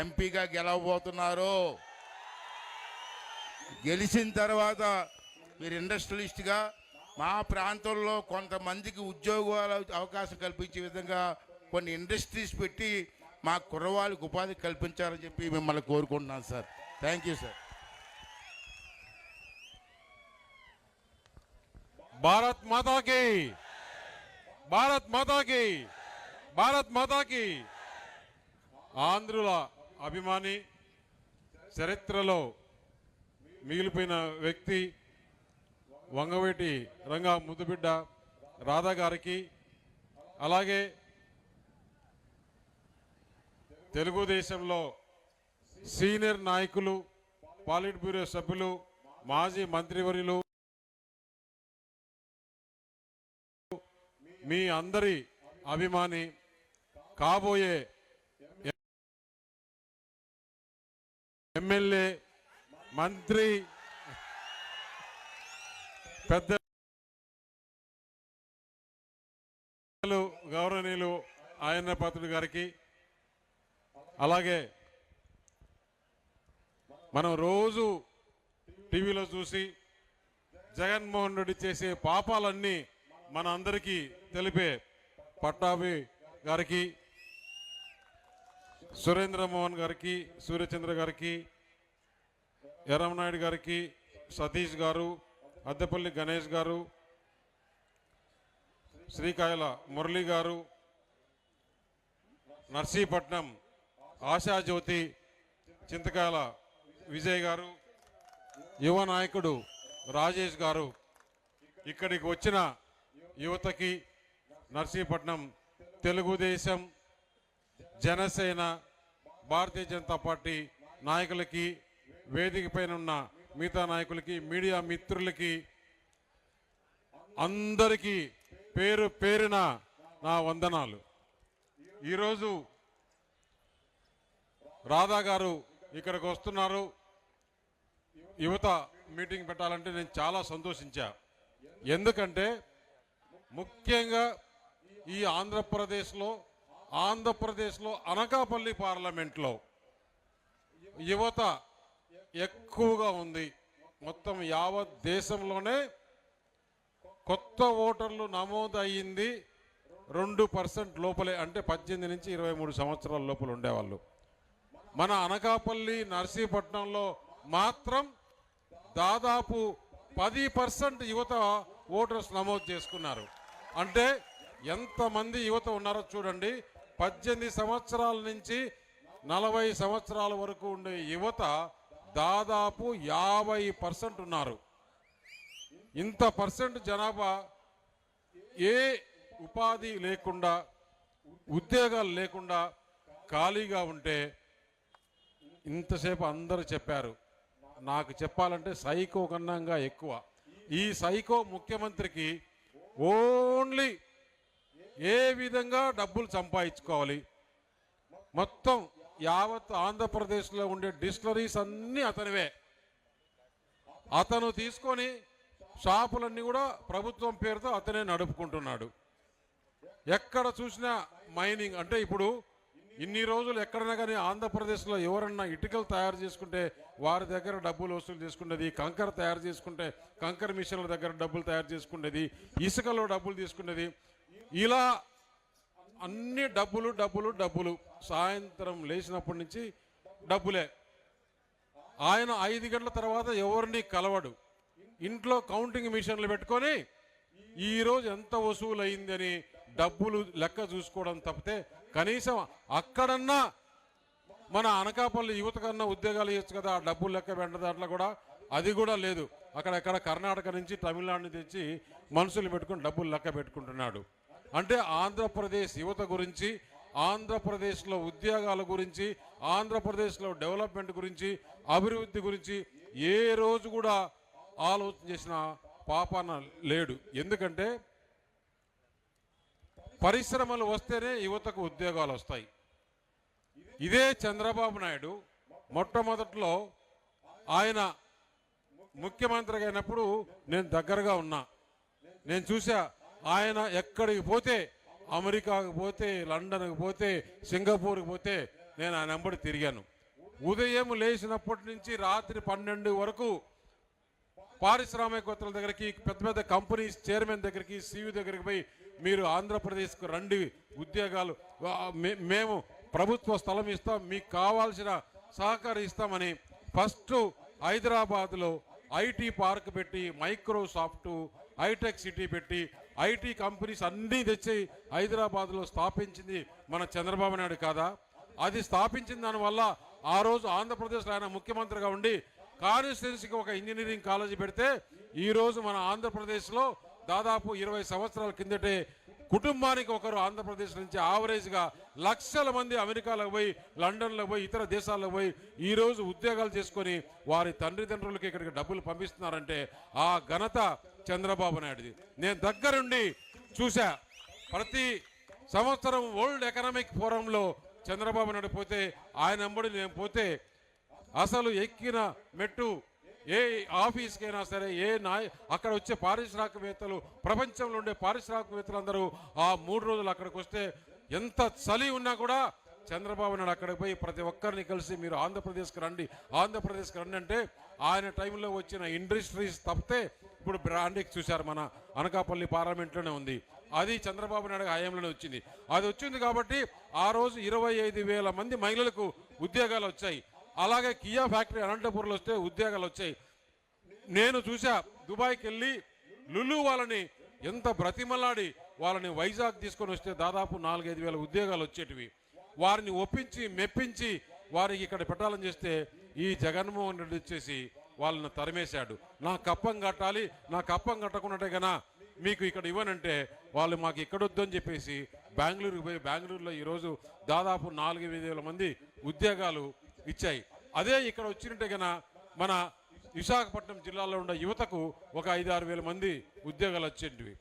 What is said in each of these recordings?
ఎంపీగా గెలవబోతున్నారు. గెలిచిన తర్వాత మీరు ఇండస్ట్రియలిస్ట్గా మా ప్రాంతంలో కొంతమందికి ఉద్యోగాల అవకాశం కల్పించే విధంగా కొన్ని ఇండస్ట్రీస్ పెట్టి మా కుర్రవాళ్ళకి ఉపాధి కల్పించాలని చెప్పి మిమ్మల్ని కోరుకుంటున్నాను sir. Thank you sir. Bharat మాతాకి భారత్ మాతాకి భారత్ మాతాకి ఆంధ్రుల అభిమాని చరిత్రలో మిగిలిపోయిన వ్యక్తి వంగవేటి రంగా ముద్దుబిడ్డ రాధా గారికి అలాగే తెలుగుదేశంలో సీనియర్ నాయకులు పాలిట్ బ్యూరో సభ్యులు మాజీ మంత్రివర్యులు మీ అందరి అభిమాని కాబోయే ఎమ్మెల్యే మంత్రి పెద్దలు గౌరవనీయులు ఆయన పాత్రుడు గారికి. అలాగే మనం రోజు టీవీలో చూసి జగన్మోహన్ రెడ్డి చేసే పాపాలన్నీ మన అందరికీ తెలిపే పట్టాభి గారికి సురేంద్ర మోహన్ గారికి సూర్యచంద్ర గారికి ఎర్రమనాయుడు గారికి సతీష్ గారు అద్దెపల్లి గణేష్ గారు శ్రీకాయల మురళి గారు నర్సీపట్నం ఆశాజ్యోతి చింతకాయల విజయ్ గారు యువ నాయకుడు రాజేష్ గారు. ఇక్కడికి వచ్చిన యువతకి నర్సీపట్నం తెలుగుదేశం జనసేన భారతీయ జనతా పార్టీ నాయకులకి వేదిక పైన ఉన్న మిగతా నాయకులకి మీడియా మిత్రులకి అందరికీ పేరు పేరిన నా వందనాలు. ఈరోజు రాధా గారు ఇక్కడికి వస్తున్నారు. యువత మీటింగ్ పెట్టాలంటే నేను చాలా సంతోషించా. ఎందుకంటే ముఖ్యంగా ఈ ఆంధ్రప్రదేశ్లో ఆంధ్రప్రదేశ్లో అనకాపల్లి పార్లమెంట్లో యువత ఎక్కువగా ఉంది. మొత్తం యావత్ దేశంలోనే కొత్త ఓటర్లు నమోదు అయ్యింది రెండు పర్సెంట్ లోపలే అంటే పద్దెనిమిది నుంచి ఇరవై మూడు సంవత్సరాల లోపల ఉండేవాళ్ళు. మన అనకాపల్లి నర్సీపట్నంలో మాత్రం దాదాపు పది పర్సెంట్ యువత ఓటర్స్ నమోదు చేసుకున్నారు. అంటే ఎంతమంది యువత ఉన్నారో చూడండి. పద్దెనిమిది సంవత్సరాల నుంచి నలభై సంవత్సరాల వరకు ఉండే యువత దాదాపు యాభై పర్సెంట్ ఉన్నారు. ఇంత పర్సెంట్ జనాభా ఏ ఉపాధి లేకుండా ఉద్యోగాలు లేకుండా ఖాళీగా ఉంటే ఇంతసేపు అందరూ చెప్పారు. నాకు చెప్పాలంటే సైకో కన్నాగా ఎక్కువ. ఈ సైకో ముఖ్యమంత్రికి ఓన్లీ ఏ విధంగా డబ్బులు సంపాదించుకోవాలి? మొత్తం యావత్ ఆంధ్రప్రదేశ్లో ఉండే డిస్టలరీస్ అన్నీ అతనివే. అతను తీసుకొని షాపులన్నీ కూడా ప్రభుత్వం పేరుతో అతనే నడుపుకుంటున్నాడు. ఎక్కడ చూసినా మైనింగ్ అంటే ఇప్పుడు ఇన్ని రోజులు ఎక్కడైనా కానీ ఆంధ్రప్రదేశ్లో ఎవరన్నా ఇటుకలు తయారు చేసుకుంటే వారి దగ్గర డబ్బులు వసూలు చేసుకునేది కంకర తయారు చేసుకుంటే కంకర మిషన్ల దగ్గర డబ్బులు తయారు చేసుకునేది ఇసుకలో డబ్బులు తీసుకునేది ఇలా అన్ని డబ్బులు డబ్బులు డబ్బులు సాయంత్రం లేచినప్పటి నుంచి డబ్బులే. ఆయన ఐదు గంటల తర్వాత ఎవరిని కలవడు. ఇంట్లో కౌంటింగ్ మిషన్లు పెట్టుకొని ఈరోజు ఎంత వసూలు అయిందని డబ్బులు లెక్క చూసుకోవడం తప్పితే కనీసం అక్కడన్నా మన అనకాపల్లి యువత కన్నా ఉద్యోగాలు ఇవ్వచ్చు కదా ఆ డబ్బులు లెక్క వెంట దాంట్లో కూడా అది కూడా లేదు. అక్కడక్కడ కర్ణాటక నుంచి తమిళనాడు నుంచి తెచ్చి మనుషులు పెట్టుకుని డబ్బులు లెక్క పెట్టుకుంటున్నాడు. అంటే ఆంధ్రప్రదేశ్ యువత గురించి ఆంధ్రప్రదేశ్లో ఉద్యోగాల గురించి ఆంధ్రప్రదేశ్లో డెవలప్మెంట్ గురించి అభివృద్ధి గురించి ఏ రోజు కూడా ఆలోచన చేసిన పాపాన లేడు. ఎందుకంటే పరిశ్రమలు వస్తేనే యువతకు ఉద్యోగాలు వస్తాయి. ఇదే చంద్రబాబు నాయుడు మొట్టమొదట్లో ఆయన ముఖ్యమంత్రిగా అయినప్పుడు నేను దగ్గరగా ఉన్నా. నేను చూసా ఆయన ఎక్కడికి పోతే అమెరికాకు పోతే లండన్కి పోతే సింగపూర్కి పోతే నేను ఆయన వెంబడి తిరిగాను. ఉదయం లేచినప్పటి నుంచి రాత్రి పన్నెండు వరకు పారిశ్రామికవేత్తల దగ్గరికి పెద్ద పెద్ద కంపెనీస్ చైర్మన్ దగ్గరికి సీవీ దగ్గరికి పోయి మీరు ఆంధ్రప్రదేశ్కు రండి ఉద్యోగాలు మేము ప్రభుత్వ స్థలం ఇస్తాం మీకు కావాల్సిన సహకారం ఇస్తామని ఫస్ట్ హైదరాబాద్లో ఐటీ పార్క్ పెట్టి మైక్రోసాఫ్ట్ హైటెక్ సిటీ పెట్టి ఐటీ కంపెనీస్ అన్నీ తెచ్చి హైదరాబాద్లో స్థాపించింది మన చంద్రబాబు నాయుడు కాదా? అది స్థాపించిన దానివల్ల ఆ రోజు ఆంధ్రప్రదేశ్లో ఆయన ముఖ్యమంత్రిగా ఉండి కాన్స్టిట్యున్సీకి ఒక ఇంజనీరింగ్ కాలేజీ పెడితే ఈరోజు మన ఆంధ్రప్రదేశ్లో దాదాపు ఇరవై సంవత్సరాల కిందటే కుటుంబానికి ఒకరు ఆంధ్రప్రదేశ్ నుంచి ఆవరేజ్గా లక్షల మంది అమెరికాలో పోయి లండన్లో పోయి ఇతర దేశాలకు పోయి ఈరోజు ఉద్యోగాలు చేసుకొని వారి తండ్రిదండ్రులకి ఇక్కడికి డబ్బులు పంపిస్తున్నారంటే ఆ ఘనత చంద్రబాబు నాయుడుది. నేను దగ్గరుండి చూసా ప్రతి సంవత్సరం వరల్డ్ ఎకనామిక్ ఫోరంలో చంద్రబాబు నాయుడు పోతే ఆయన అంబడి నేను పోతే అసలు ఎక్కిన మెట్టు ఏ ఆఫీస్కైనా సరే ఏ నాయ అక్కడ వచ్చే పారిశ్రామికవేత్తలు ప్రపంచంలో ఉండే పారిశ్రామికవేత్తలు అందరూ ఆ మూడు రోజులు అక్కడికి వస్తే ఎంత చలి ఉన్నా కూడా చంద్రబాబు నాయుడు అక్కడికి పోయి ప్రతి ఒక్కరిని కలిసి మీరు ఆంధ్రప్రదేశ్కి రండి ఆంధ్రప్రదేశ్కి రండి అంటే ఆయన టైంలో వచ్చిన ఇండస్ట్రీస్ తప్పితే ఇప్పుడు బ్రాండెక్ చూశారు మన అనకాపల్లి పార్లమెంట్లోనే ఉంది. అది చంద్రబాబు నాయుడు హయాంలోనే వచ్చింది. అది వచ్చింది కాబట్టి ఆ రోజు ఇరవై ఐదు వేల మంది మహిళలకు ఉద్యోగాలు వచ్చాయి. అలాగే కియా ఫ్యాక్టరీ అనంతపురంలో వస్తే ఉద్యోగాలు వచ్చాయి. నేను చూసా దుబాయ్కి వెళ్ళి లులు వాళ్ళని ఎంత బ్రతిమలాడి వాళ్ళని వైజాగ్ తీసుకొని వస్తే దాదాపు నాలుగైదు వేల ఉద్యోగాలు వచ్చేటివి. వారిని ఒప్పించి మెప్పించి వారికి ఇక్కడ పెట్టాలని చేస్తే ఈ జగన్మోహన్ రెడ్డి వచ్చేసి వాళ్ళని తరిమేశాడు. నా కప్పం కట్టాలి నా కప్పం కట్టకున్నట్టే గనా మీకు ఇక్కడ ఇవ్వనంటే వాళ్ళు మాకు ఇక్కడ వద్దని చెప్పేసి బెంగళూరుకి పోయి బెంగళూరులో ఈరోజు దాదాపు నాలుగు వేల మంది ఉద్యోగాలు ఇచ్చాయి. అదే ఇక్కడ వచ్చినట్టే గన మన విశాఖపట్నం జిల్లాలో ఉన్న యువతకు ఒక ఐదు ఆరు వేల మంది ఉద్యోగాలు వచ్చేటివి.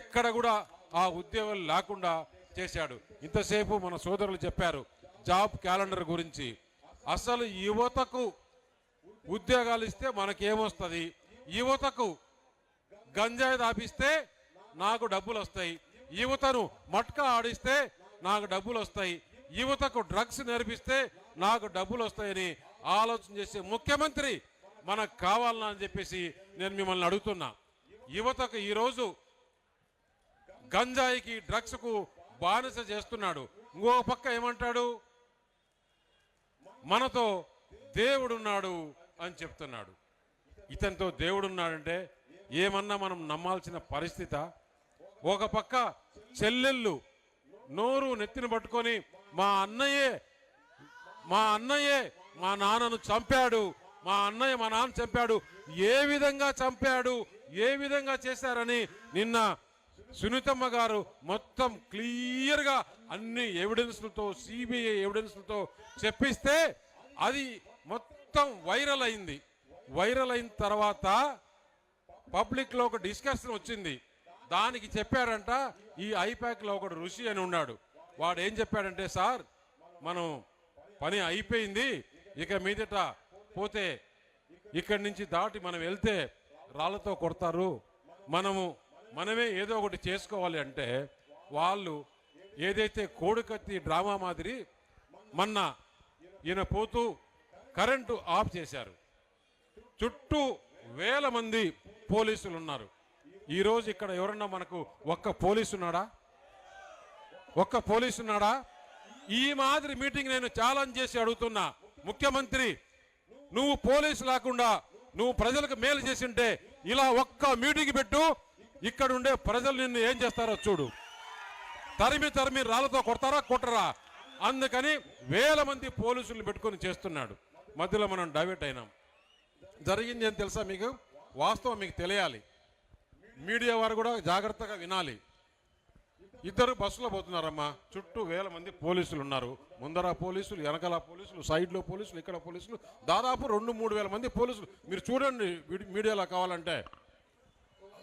ఎక్కడ కూడా ఆ ఉద్యోగాలు లేకుండా చేశాడు. ఇంతసేపు మన సోదరులు చెప్పారు జాబ్ క్యాలెండర్ గురించి. అసలు యువతకు ఉద్యోగాలు ఇస్తే మనకేమొస్తుంది? యువతకు గంజాయి దాపిస్తే నాకు డబ్బులు వస్తాయి యువతను మట్కా ఆడిస్తే నాకు డబ్బులు వస్తాయి యువతకు డ్రగ్స్ నేర్పిస్తే నాకు డబ్బులు వస్తాయని ఆలోచన చేసే ముఖ్యమంత్రి మనకు కావాలనా అని చెప్పేసి నేను మిమ్మల్ని అడుగుతున్నా. యువతకు ఈరోజు గంజాయికి డ్రగ్స్కు బానిస చేస్తున్నాడు. ఇంకో పక్క ఏమంటాడు? మనతో దేవుడున్నాడు అని చెప్తున్నాడు. ఇతనితో దేవుడున్నాడంటే ఏమన్నా మనం నమ్మాల్సిన పరిస్థితి? ఒక పక్క చెల్లెళ్ళు నోరు నెత్తిన పట్టుకొని మా అన్నయ్యే మా అన్నయ్యే మా నాన్నను చంపాడు మా అన్నయ్య మా నాన్న చంపాడు ఏ విధంగా చంపాడు ఏ విధంగా చేశారని నిన్న సునీతమ్మ గారు మొత్తం క్లియర్గా అన్ని ఎవిడెన్స్లతో సిబిఐ ఎవిడెన్స్లతో చెప్పిస్తే అది మొత్తం వైరల్ అయింది. వైరల్ అయిన తర్వాత పబ్లిక్లో ఒక డిస్కషన్ వచ్చింది. దానికి చెప్పారంట ఈ ఐప్యాక్లో ఒకడు ఋషి అని ఉన్నాడు. వాడు ఏం చెప్పాడంటే సార్ మనం పని అయిపోయింది. ఇక మీదట పోతే ఇక్కడి నుంచి దాటి మనం వెళ్తే రాళ్ళతో కొడతారు. మనము మనమే ఏదో ఒకటి చేసుకోవాలి అంటే వాళ్ళు ఏదైతే కోడికత్తి డ్రామా మాదిరి మొన్న ఈయన పోతూ కరెంటు ఆఫ్ చేశారు. చుట్టూ వేల మంది పోలీసులు ఉన్నారు ఈరోజు ఇక్కడ ఎవరన్నా మనకు ఒక్క పోలీసు ఉన్నాడా ఒక్క పోలీసు ఉన్నాడా ఈ మాదిరి మీటింగ్ నేను ఛాలెంజ్ చేసి అడుగుతున్నా. ముఖ్యమంత్రి నువ్వు పోలీసు లేకుండా నువ్వు ప్రజలకు మేలు చేసింటే ఇలా ఒక్క మీటింగ్ పెట్టు ఇక్కడ ఉండే ప్రజలు నిన్ను ఏం చేస్తారో చూడు. తరిమి తరిమి రాళ్ళతో కొడతారా? కొట్టరా? అందుకని వేల మంది పోలీసులు పెట్టుకొని చేస్తున్నాడు. మధ్యలో మనం డైవర్ట్ అయినాం. జరిగింది ఏం తెలుసా మీకు? వాస్తవం మీకు తెలియాలి. మీడియా వారు కూడా జాగ్రత్తగా వినాలి. ఇద్దరు బస్సులో పోతున్నారమ్మా. చుట్టూ వేల మంది పోలీసులు ఉన్నారు. ముందర పోలీసులు వెనకాల పోలీసులు సైడ్లో పోలీసులు ఇక్కడ పోలీసులు. దాదాపు రెండు మూడు వేల మంది పోలీసులు. మీరు చూడండి మీడియాలో కావాలంటే.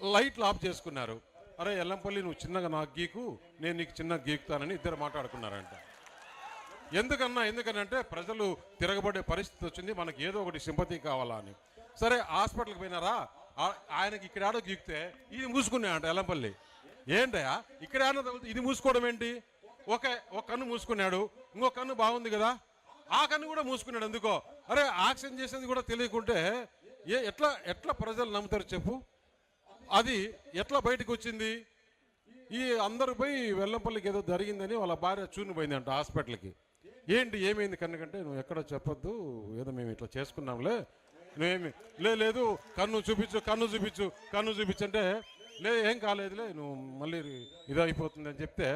లైట్లు ఆఫ్ చేసుకున్నారు. అరే ఎల్లంపల్లి నువ్వు చిన్నగా నాకు గీకు నేను నీకు చిన్న గీకుతానని ఇద్దరు మాట్లాడుకున్నారంట. ఎందుకన్నా? ఎందుకనంటే ప్రజలు తిరగబడే పరిస్థితి వచ్చింది మనకి ఏదో ఒకటి సింపతి కావాలా అని. సరే హాస్పిటల్కి పోయినారా? ఆ- ఆయనకి ఇక్కడ ఆడో గీకితే ఇది మూసుకున్నాయంట ఎల్లంపల్లి. ఏంటయా ఇక్కడ ఆడ ఇది మూసుకోవడం ఏంటి? ఒక ఒక కన్ను మూసుకున్నాడు ఇంకో కన్ను బాగుంది కదా? ఆ కన్ను కూడా మూసుకున్నాడు ఎందుకో? అరే ఆక్సిజన్ చేసేది కూడా తెలియకుంటే ఏ ఎట్లా ఎట్లా ప్రజలు నమ్ముతారు చెప్పు? అది ఎట్లా బయటకు వచ్చింది? ఈ అందరు పోయి వెల్లంపల్లికి ఏదో జరిగిందని వాళ్ళ భార్య చూని పోయిందంట హాస్పిటల్కి. ఏంటి ఏమైంది కనుకంటే నువ్వు ఎక్కడ చెప్పొద్దు ఏదో మేము ఇట్లా చేసుకున్నాంలే. నువ్వేమి లే లేదు కన్ను చూపించు కన్ను చూపించు కన్ను చూపించంటే లే ఏం కాలేదులే నువ్వు మళ్ళీ ఇది అని చెప్తే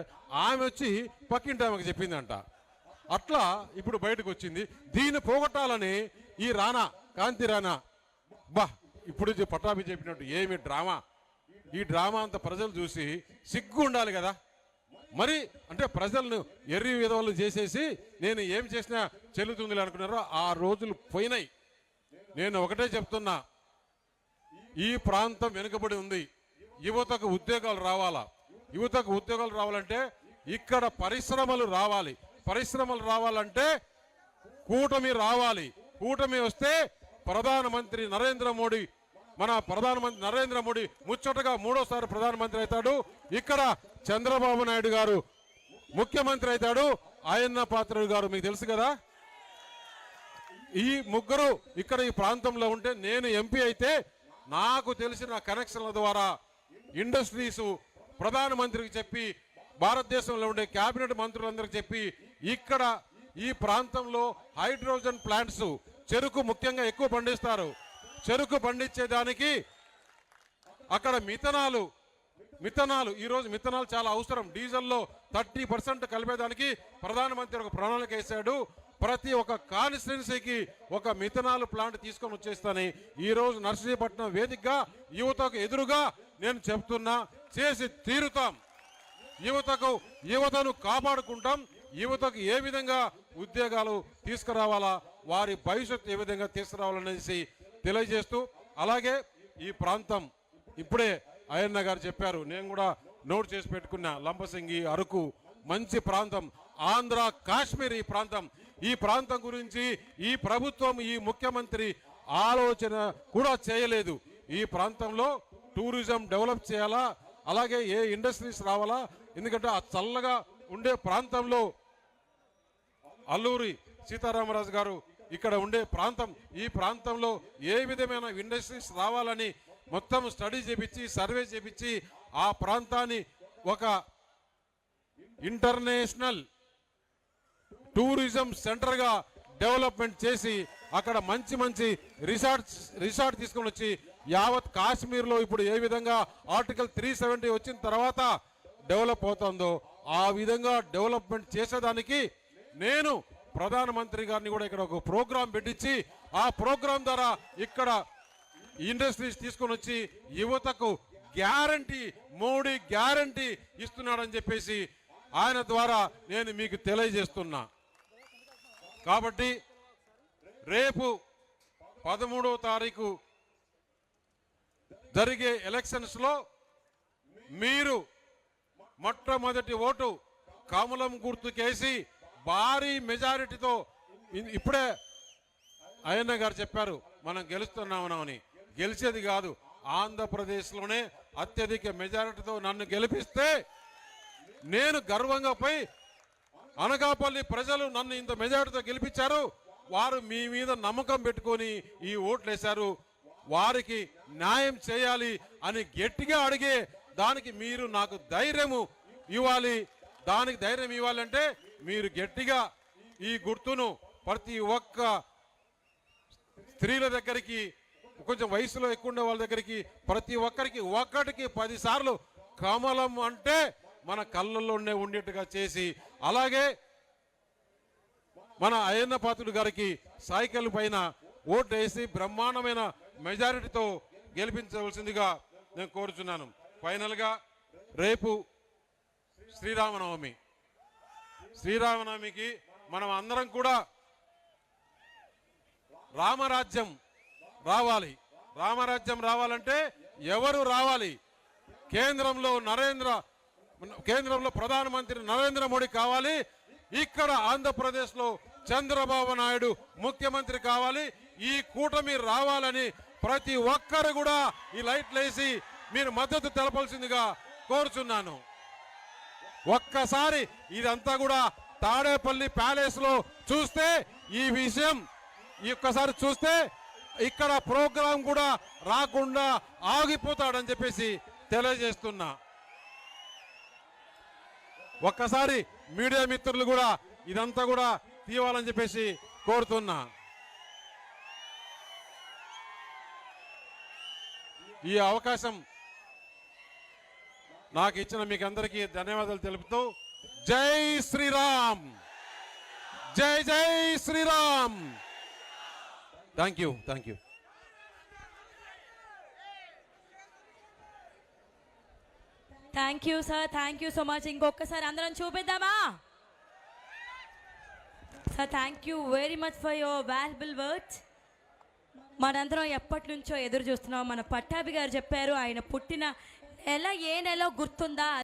ఆమె వచ్చి పక్కింటి ఆమెకు చెప్పిందంట. అట్లా ఇప్పుడు బయటకు వచ్చింది. దీన్ని పోగొట్టాలని ఈ రానా కాంతి రానా బా ఇప్పుడు పట్టాభి చెప్పినట్టు ఏమి డ్రామా? ఈ డ్రామా అంత ప్రజలు చూసి సిగ్గు ఉండాలి కదా. మరి అంటే ప్రజలను ఎర్రి విధవలు చేసేసి నేను ఏం చేసినా చెల్లుతుంది అనుకున్నారో ఆ రోజులు పోయినాయి. నేను ఒకటే చెప్తున్నా. ఈ ప్రాంతం వెనుకబడి ఉంది. యువతకు ఉద్యోగాలు రావాలా? యువతకు ఉద్యోగాలు రావాలంటే ఇక్కడ పరిశ్రమలు రావాలి. పరిశ్రమలు రావాలంటే కూటమి రావాలి. కూటమి వస్తే ప్రధానమంత్రి నరేంద్ర మోడీ మన ప్రధానమంత్రి నరేంద్ర మోడీ ముచ్చటగా మూడోసారి ప్రధానమంత్రి అవుతాడు. ఇక్కడ చంద్రబాబు నాయుడు గారు ముఖ్యమంత్రి అవుతాడు. ఆయన్న పాత్రుడు గారు మీకు తెలుసు కదా? ఈ ముగ్గురు ఇక్కడ ఈ ప్రాంతంలో ఉంటే నేను ఎంపీ అయితే నాకు తెలిసిన కనెక్షన్ల ద్వారా ఇండస్ట్రీస్ ప్రధానమంత్రికి చెప్పి భారతదేశంలో ఉండే కేబినెట్ మంత్రులందరికీ చెప్పి ఇక్కడ ఈ ప్రాంతంలో హైడ్రోజన్ ప్లాంట్స్ చెరుకు ముఖ్యంగా ఎక్కువ పండిస్తారు. చెరుకు పండించేదానికి అక్కడ మిథనాలు మిథనాలు ఈరోజు మిథనాలు చాలా అవసరం. డీజిల్లో థర్టీ పర్సెంట్ కలిపేదానికి ప్రధానమంత్రి ఒక ప్రణాళిక వేశాడు. ప్రతి ఒక్క కాన్స్టిట్యున్సీకి ఒక మిథనాలు ప్లాంట్ తీసుకొని వచ్చేస్తాని ఈ రోజు నర్సీపట్నం వేదికగా యువతకు ఎదురుగా నేను చెప్తున్నా చేసి తీరుతాం. యువతకు యువతను కాపాడుకుంటాం. యువతకు ఏ విధంగా ఉద్యోగాలు తీసుకురావాలా వారి భవిష్యత్తు ఏ విధంగా తీసుకురావాలనేసి తెలియజేస్తూ అలాగే ఈ ప్రాంతం ఇప్పుడే అయ్యన్న గారు చెప్పారు. నేను కూడా నోట్ చేసి పెట్టుకున్న లంబసింగి అరకు మంచి ప్రాంతం ఆంధ్ర కాశ్మీర్ ఈ ప్రాంతం. ఈ ప్రాంతం గురించి ఈ ప్రభుత్వం ఈ ముఖ్యమంత్రి ఆలోచన కూడా చేయలేదు. ఈ ప్రాంతంలో టూరిజం డెవలప్ చేయాలా అలాగే ఏ ఇండస్ట్రీస్ రావాలా ఎందుకంటే ఆ చల్లగా ఉండే ప్రాంతంలో అల్లూరి సీతారామరాజు గారు ఇక్కడ ఉండే ప్రాంతం ఈ ప్రాంతంలో ఏ విధమైన ఇండస్ట్రీస్ రావాలని మొత్తం స్టడీ చేపించి సర్వే చేపించి ఆ ప్రాంతాన్ని ఒక ఇంటర్నేషనల్ టూరిజం సెంటర్గా డెవలప్మెంట్ చేసి అక్కడ మంచి మంచి రిసార్ట్స్ రిసార్ట్ తీసుకొని వచ్చి యావత్ కాశ్మీర్లో ఇప్పుడు ఏ విధంగా ఆర్టికల్ త్రీ సెవెంటీ వచ్చిన తర్వాత డెవలప్ అవుతుందో ఆ విధంగా డెవలప్మెంట్ చేసేదానికి నేను ప్రధానమంత్రి గారిని కూడా ఇక్కడ ఒక ప్రోగ్రాం పెట్టించి ఆ ప్రోగ్రాం ద్వారా ఇక్కడ ఇండస్ట్రీస్ తీసుకొని వచ్చి యువతకు గ్యారంటీ మోడీ గ్యారంటీ ఇస్తున్నాడని చెప్పేసి ఆయన ద్వారా నేను మీకు తెలియజేస్తున్నా. కాబట్టి రేపు పదమూడవ తారీఖు జరిగే ఎలక్షన్స్లో మీరు మొట్టమొదటి ఓటు కమలం గుర్తుకేసి భారీ మెజారిటీతో ఇప్పుడే అయ్యన్న గారు చెప్పారు మనం గెలుస్తున్నామని. గెలిచేది కాదు ఆంధ్రప్రదేశ్లోనే అత్యధిక మెజారిటీతో నన్ను గెలిపిస్తే నేను గర్వంగా పోయి అనకాపల్లి ప్రజలు నన్ను ఇంత మెజారిటీతో గెలిపించారు. వారు మీ మీద నమ్మకం పెట్టుకొని ఈ ఓట్లు వేశారు వారికి న్యాయం చేయాలి అని గట్టిగా అడిగే దానికి మీరు నాకు ధైర్యము ఇవ్వాలి. దానికి ధైర్యం ఇవ్వాలంటే మీరు గట్టిగా ఈ గుర్తును ప్రతి ఒక్క స్త్రీల దగ్గరికి కొంచెం వయసులో ఎక్కువ ఉండే వాళ్ళ దగ్గరికి ప్రతి ఒక్కరికి ఒక్కటికి పదిసార్లు కమలం అంటే మన కళ్ళల్లోనే ఉండేట్టుగా చేసి అలాగే మన అయ్యన్న పాత్రుడు గారికి సైకిల్ పైన ఓటు వేసి బ్రహ్మాండమైన మెజారిటీతో గెలిపించవలసిందిగా నేను కోరుచున్నాను. ఫైనల్గా రేపు శ్రీరామనవమి. శ్రీరామనవమికి మనం అందరం కూడా రామరాజ్యం రావాలి. రామరాజ్యం రావాలంటే ఎవరు రావాలి? కేంద్రంలో నరేంద్ర కేంద్రంలో ప్రధానమంత్రి నరేంద్ర మోడీ కావాలి. ఇక్కడ ఆంధ్రప్రదేశ్లో చంద్రబాబు నాయుడు ముఖ్యమంత్రి కావాలి. ఈ కూటమి రావాలని ప్రతి ఒక్కరు కూడా ఈ లైట్లు వేసి మీరు మద్దతు తెలపాల్సిందిగా కోరుచున్నాను. ఒక్కసారి ఇదంతా కూడా తాడేపల్లి ప్యాలెస్లో చూస్తే ఈ విషయం ఈ ఒక్కసారి చూస్తే ఇక్కడ ప్రోగ్రాం కూడా రాకుండా ఆగిపోతాడని చెప్పేసి తెలియజేస్తున్నా. ఒక్కసారి మీడియా మిత్రులు కూడా ఇదంతా కూడా తీవాలని చెప్పేసి కోరుతున్నా. ఈ అవకాశం నాకు ఇచ్చిన మీకు అందరికీ ధన్యవాదాలు తెలుపుతూ జై శ్రీరామ్. జై జై Shriram. Thank you thank you thank you sir thank you so much ఇంకొకసారి అందరం చూపిద్దామా? Sir thank you very much for your valuable words మనందరం ఎప్పటి నుంచో ఎదురు చూస్తున్నాం. మన పట్టాభి గారు చెప్పారు ఆయన పుట్టిన ఎలా ఏ నెల గుర్తుందా?